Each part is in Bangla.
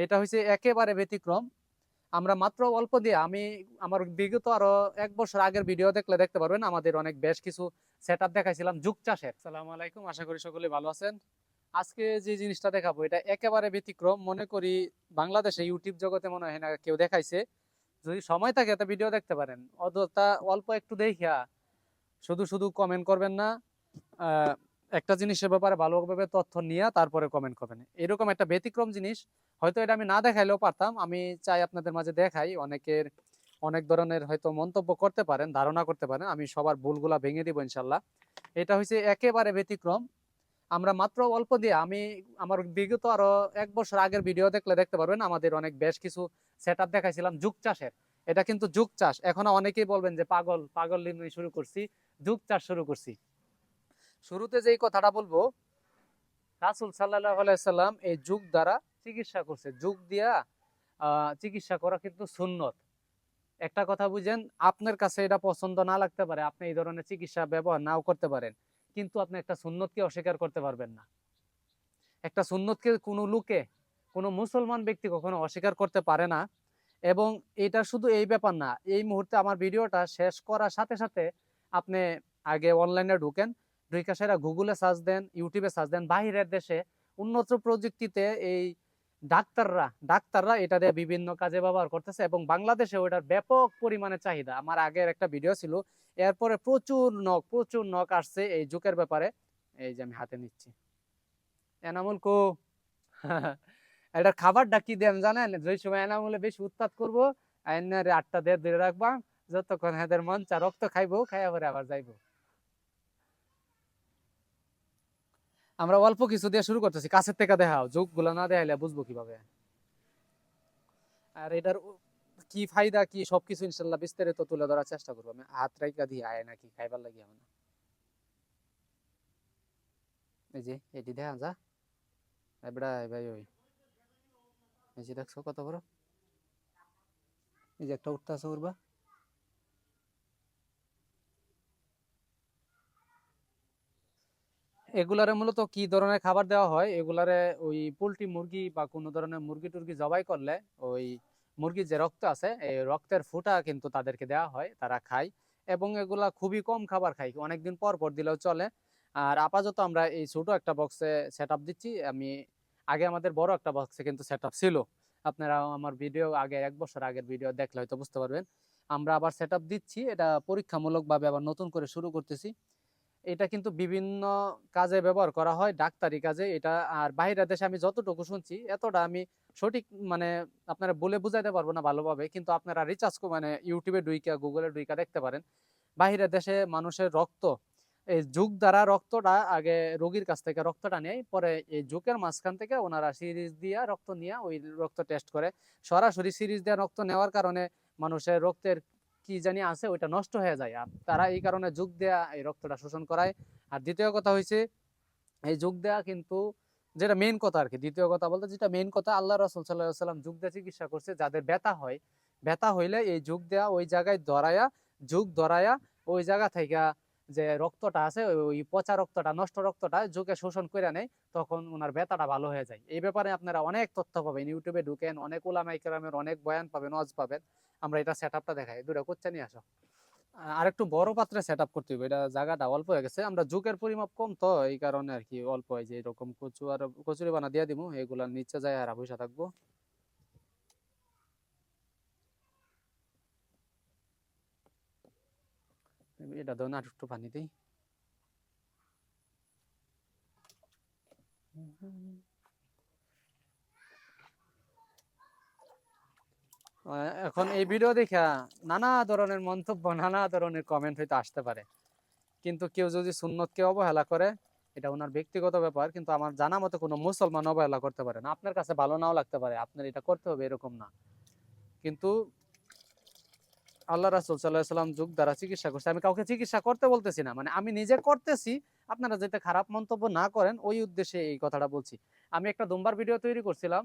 এটা হচ্ছে একেবারে ব্যতিক্রম। আমরা মাত্র অল্প দিয়ে আমি আমার বিগত আরও এক বছর আগের ভিডিও দেখলে দেখতে পারবেন আমাদের অনেক বেশ কিছু সেট আপ দেখাইছিলাম যুগ চাষের। সালাম আলাইকুম আশা করি সকলে ভালো আছেন। আজকে যে জিনিসটা দেখাবো এটা একেবারে ব্যতিক্রম। মনে করি বাংলাদেশে ইউটিউব জগতে মনে হয় না কেউ দেখাইছে। যদি সময় থাকে একটা ভিডিও দেখতে পারেন। অযথা অল্প একটু দেখিয়া শুধু শুধু কমেন্ট করবেন না আহ, একটা জিনিসের ব্যাপারে ভালোভাবে তথ্য নিয়ে তারপরে কমেন্ট করবেন। এরকম একটা ব্যতিক্রম জিনিস হয়তো এটা আমি না দেখাইলেও পারতাম। আমি চাই আপনাদের মাঝে দেখাই। অনেকের অনেক ধরনের হয়তো মন্তব্য করতে পারেন, ধারণা করতে পারেন। আমি সবার ভুলগুলা ভেঙে দিব ইনশাল্লাহ। এটা হচ্ছে একেবারে ব্যতিক্রম। আমরা মাত্র অল্প দিয়ে, আমি আমার বিগত আরও এক বছর আগের ভিডিও দেখলে দেখতে পারবেন, আমাদের অনেক বেশ কিছু সেট আপ দেখাইছিলাম যুগ চাষের। এটা কিন্তু যুগ চাষ। এখনও অনেকেই বলবেন যে, পাগল পাগল নিয়ে শুরু করছি, যুগ চাষ শুরু করছি। শুরুতে যেই কথাটা বলব, রাসুল সাল্লাহ আলাইসাল্লাম এই যুগ দ্বারা চিকিৎসা করছে। যুগ দিয়া চিকিৎসা করা কিন্তু সুন্নত। একটা কথা বুঝেন, আপনার কাছে এটা পছন্দ না লাগতে পারে, আপনি এই ধরনের চিকিৎসা ব্যবহার নাও করতে পারেন। কিন্তু আপনি একটা সুন্নতকে অস্বীকার করতে পারবেন না। একটা সুন্নতকে কোনো লোকে, কোনো মুসলমান ব্যক্তি কখনো অস্বীকার করতে পারে না। এবং এটা শুধু এই ব্যাপার না, এই মুহূর্তে আমার ভিডিওটা শেষ করার সাথে সাথে আপনি আগে অনলাইনে ঢুকেন ঢুকে সেরা গুগলে সার্চ দেন, ইউটিউবে সার্চ দেন বাহিরের দেশে উন্নত প্রযুক্তিতে এই ডাক্তাররা ডাক্তাররা এটা দিয়ে বিভিন্ন কাজে ব্যবহার করতেছে এবং বাংলাদেশে ওটার ব্যাপক পরিমাণে চাহিদা। আমার আগের একটা ভিডিও ছিল, এরপরে প্রচুর নখ প্রচুর নখ আসছে এই যুগের ব্যাপারে। এই যে আমি হাতে নিচ্ছি। এনামুল কো। এটার খাবারটা কি দেন জানেন? যে সময় এনামুলে বেশি উৎপাত করব আটটা দিয়ে ধরে রাখবা, যতক্ষণ এদের মন চা রক্ত খাইবো, খাইয়া পরে আবার যাইবো। আমরা অল্প কিছু দিয়ে শুরু করতেছি। কাছের থেকে দেখাও যোগগুলা না দেখাইলে বুঝব কীভাবে? আর এটার কি ফায়দা, কি সবকিছু ইনশাল্লাহ বিস্তারিত তুলে ধরার চেষ্টা করব আমি। হাত রাইকা দিয়ে আয় নাকি, খাইবার লাগি আমার এই যে, এটি দেখা যা। এবড়া ভাই, ওই। এই যে দেখছ কত বড়? এই যে একটা উঠতে আছে উঠবা এগুলারে মূলত কি ধরনের খাবার দেওয়া হয়? এগুলারে ওই পোলট্রি মুরগি বা কোনো ধরনের মুরগি টুরগি জবাই করলে ওই মুরগির যে রক্ত আছে, এই রক্তের ফুটা কিন্তু তাদেরকে দেওয়া হয়, তারা খায় এবং এগুলা খুবই কম খাবার খায়। অনেকদিন পর পর দিলেও চলে। আর আপাতত আমরা এই ছোট একটা বক্সে সেট দিচ্ছি। আমি, আগে আমাদের বড় একটা বক্সে কিন্তু সেট ছিল। আপনারা আমার ভিডিও আগে এক বছর আগের ভিডিও দেখলে হয়তো বুঝতে পারবেন। আমরা আবার সেট দিচ্ছি। এটা পরীক্ষামূলকভাবে আবার নতুন করে শুরু করতেছি। এটা কিন্তু বিভিন্ন কাজে ব্যবহার করা হয়, ডাক্তারি কাজে। এটা আর বাইরের দেশে আমি যতটুকু শুনছি, এতটা আমি সঠিক মানে আপনারা বলে বুঝাইতে পারব না ভালোভাবে, কিন্তু আপনারা রিচার্জ মানে ইউটিউবে ডুইকা গুগলে ডুইকা দেখতে পারেন। বাইরের দেশে মানুষের রক্ত, এই যুগ দ্বারা রক্তটা আগে রোগীর কাছ থেকে রক্তটা নেয়, পরে এই যুগের মাঝখান থেকে ওনারা সিরিজ দিয়া রক্ত নিয়ে ওই রক্ত টেস্ট করে। সরাসরি সিরিজ দিয়ে রক্ত নেওয়ার কারণে মানুষের রক্তের কি জানি আছে, ওইটা নষ্ট হয়ে যায়। আর তারা এই কারণে যোগ দেয়া, এই রক্তটা শোষণ করায়। আর দ্বিতীয় কথা হয়েছে এই যোগ দেয়া কিন্তু যেটা মেন কথা আর কি দ্বিতীয় কথা বলতে যেটা মেন কথা, আল্লাহ রসুল সাল্লাহ সাল্লাম যুগ দেওয়া চিকিৎসা করছে, যাদের ব্যথা হয়। ব্যথা হইলে এই যোগ দেয়া ওই জায়গায় ধরায়া যুগ ধরায়া ওই জায়গা থেকে যে রক্তটা আছে, ওই- পচা রক্তটা, নষ্ট রক্তটা যুগে শোষণ করে নেয়, তখন ওনার ব্যথাটা ভালো হয়ে যায়। এই ব্যাপারে আপনারা অনেক তথ্য পাবেন। ইউটিউবে ঢুকেন, অনেক ওলামাই কেরামের অনেক বয়ান পাবেন অজ পাবেন। আমরা এটা সেট আপটা দেখাই দুটা কোচ্চা নিয়ে আসো। আর একটু বড় পাত্রে সেট আপ করতে হবে এটা জায়গাটা অল্প হয়ে গেছে। আমরা যুগের পরিমাপ কম তো, এই কারণে আর কি অল্প হয় যে এরকম কচু আর কচুরি বানা দিয়ে দিব এগুলা নিচে যায় আর বসে থাকব। এটা দাও না, আর পানি দিই। এখন এই ভিডিও দেখা নানা ধরনের মন্তব্য, নানা ধরনের কমেন্ট হয়তো আসতে পারে। কিন্তু কেউ যদি সুন্নতকে অবহেলা করে, এটা ওনার ব্যক্তিগত ব্যাপার, কিন্তু আমার জানা মতো কোনো মুসলমান অবহেলা করতে পারে না। আপনার কাছে ভালো নাও লাগতে পারে, আপনার এটা করতে হবে এরকম না। কিন্তু আল্লাহ রাসুল সাল্লাহ সাল্লাম যুগ দ্বারা চিকিৎসা করছে। আমি কাউকে চিকিৎসা করতে বলতেছি না মানে আমি নিজে করতেছি, আপনারা যাতে খারাপ মন্তব্য না করেন, ওই উদ্দেশ্যে এই কথাটা বলছি। আমি একটা দুম্বার ভিডিও তৈরি করছিলাম।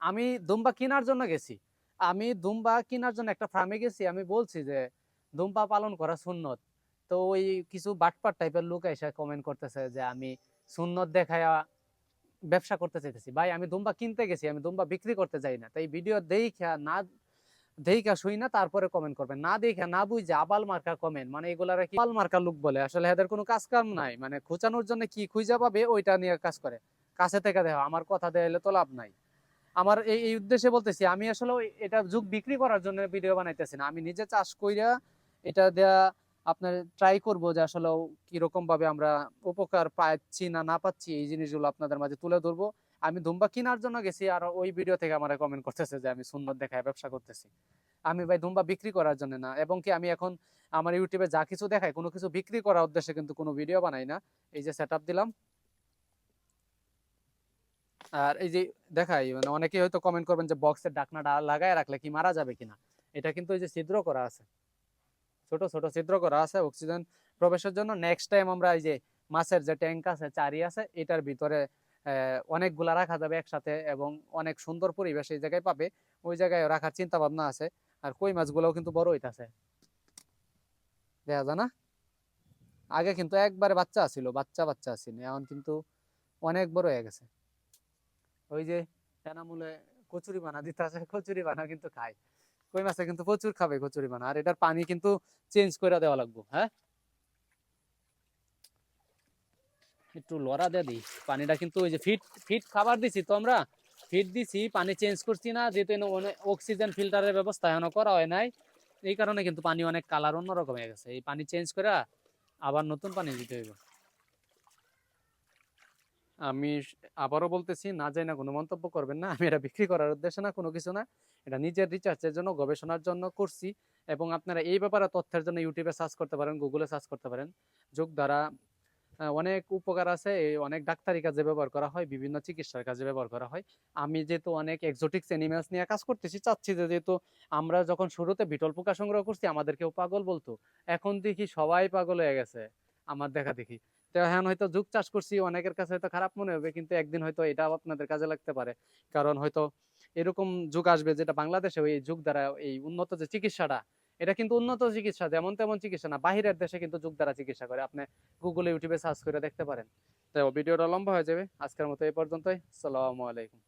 আমি দুম্বা কেনার জন্য গেছি। আমি দুম্বা কেনার জন্য একটা ফার্মে গেছি, আমি বলছি যে, দুম্বা পালন করা সুন্নত। তো ওই কিছু বাটপাট টাইপের লোক এসে কমেন্ট করতেছে যে, আমি সুন্নত দেখায়া ব্যবসা করতে চাইতেছি। ভাই, আমি দুম্বা কিনতে গেছি, আমি দুম্বা বিক্রি করতে যাই না। তাই ভিডিও দেখা না দেখা শুই না, তারপরে কমেন্ট করবেন। না দেখা, না বুঝে আবাল মার্কা কমেন্ট মানে এগুলার কি আবাল মার্কা লোক বলে? আসলে এদের কোনো কাজ কাম নাই। মানে খোঁচানোর জন্য কি খুঁজে পাবে, ওইটা নিয়ে কাজ করে। কাছে থেকে দেখো, আমার কথা দেয়ালে তো লাভ নাই। আমার এই এই উদ্দেশ্যে বলতেছি, আমি আসলে এটা যুগ বিক্রি করার জন্য ভিডিও বানাইতেছি না। আমি নিজে চাষ কইরা এটা দেয়া আপনার ট্রাই করব যে আসলে কীরকম ভাবে আমরা উপকার পাচ্ছি না না পাচ্ছি, এই জিনিসগুলো আপনাদের মাঝে তুলে ধরবো। আমি ধুম্বা কেনার জন্য গেছি আর ওই ভিডিও থেকে আমার কমেন্ট করতেছে যে আমি সুন্দর দেখায় ব্যবসা করতেছি। আমি ভাই ধুম্বা বিক্রি করার জন্য না, এবং কি আমি এখন আমার ইউটিউবে যা কিছু দেখাই কোনো কিছু বিক্রি করার উদ্দেশ্যে কিন্তু কোনো ভিডিও বানাই না। এই যে সেট দিলাম। আর এই যে দেখাই মানে অনেকেই হয়তো কমেন্ট করবেন যে বক্সের ডাকনাটা লাগায় রাখলে কি মারা যাবে কিনা? এটা কিন্তু এই যে ছিদ্র করা আছে। ছোট ছোট ছিদ্র করা আছে অক্সিজেন প্রবেশের জন্য। নেক্সট টাইম আমরা এই যে মাছের যে ট্যাঙ্ক আছে, চারি আছে, এটার ভিতরে অনেকগুলা রাখা যাবে একসাথে এবং অনেক সুন্দর পরিবেশ এই জায়গায় পাবে। ওই জায়গায় রাখার চিন্তা ভাবনা আছে। আর কই মাছগুলোও কিন্তু বড় হইতাছে। দেখা যায় না? আগে কিন্তু একবারে বাচ্চা ছিল বাচ্চা বাচ্চা আছিল। এখন কিন্তু অনেক বড় হয়ে গেছে। ওই যে এনামূলে কচুরি বানা দিতে আছে কচুরি বানা কিন্তু খায়। কই মাছে কিন্তু প্রচুর খাবে কচুরি বানা। আর এটার পানি কিন্তু চেঞ্জ করে দেওয়া লাগবে হ্যাঁ? একটু লড়া দিয়ে দিই। পানিটা কিন্তু ওই যে ফিট ফিট খাবার দিছি তো আমরা। ফিট দিছি, পানি চেঞ্জ করছি না, যেহেতু অক্সিজেন ফিল্টারের ব্যবস্থা এখনও করা হয় নাই। এই কারণে কিন্তু পানি অনেক কালার অন্যরকম হয়ে গেছে। এই পানি চেঞ্জ করে আবার নতুন পানি দিতে হইব। আমি আবারও বলতেছি, না যাই না কোনো মন্তব্য করবেন না। আমি এটা বিক্রি করার উদ্দেশ্যে না, কোনো কিছু না। এটা নিজের রিসার্চের জন্য, গবেষণার জন্য করছি। এবং আপনারা এই ব্যাপারে তথ্যের জন্য ইউটিউবে সার্চ করতে পারেন গুগলে সার্চ করতে পারেন। যোগ দ্বারা অনেক উপকার আছে। অনেক ডাক্তারি কাজে ব্যবহার করা হয়, বিভিন্ন চিকিৎসার কাজে ব্যবহার করা হয়। আমি যেহেতু অনেক এক্সোটিক্স অ্যানিমেলস নিয়ে কাজ করতেছি, চাচ্ছি যে যেহেতু আমরা যখন শুরুতে বিটল পোকা সংগ্রহ করছি, আমাদেরকেও পাগল বলতো। এখন দেখি সবাই পাগল হয়ে গেছে, আমার দেখা দেখি। তো এখন হয়তো যুগ চাষ করছি, অনেকের কাছে হয়তো খারাপ মনে হবে, কিন্তু একদিন হয়তো এটাও আপনাদের কাজে লাগতে পারে। কারণ হয়তো এরকম যুগ আসবে যেটা বাংলাদেশে এই যুগ দ্বারা এই উন্নত যে চিকিৎসাটা এটা কিন্তু উন্নত চিকিৎসা, যেমন তেমন চিকিৎসা না, বাহিরের দেশে কিন্তু যুগ দ্বারা চিকিৎসা করে। আপনি গুগলে ইউটিউবে সার্চ করে দেখতে পারেন। তো ভিডিওটা লম্বা হয়ে যাবে। আজকের মতো এই পর্যন্তই। সালামু আলাইকুম।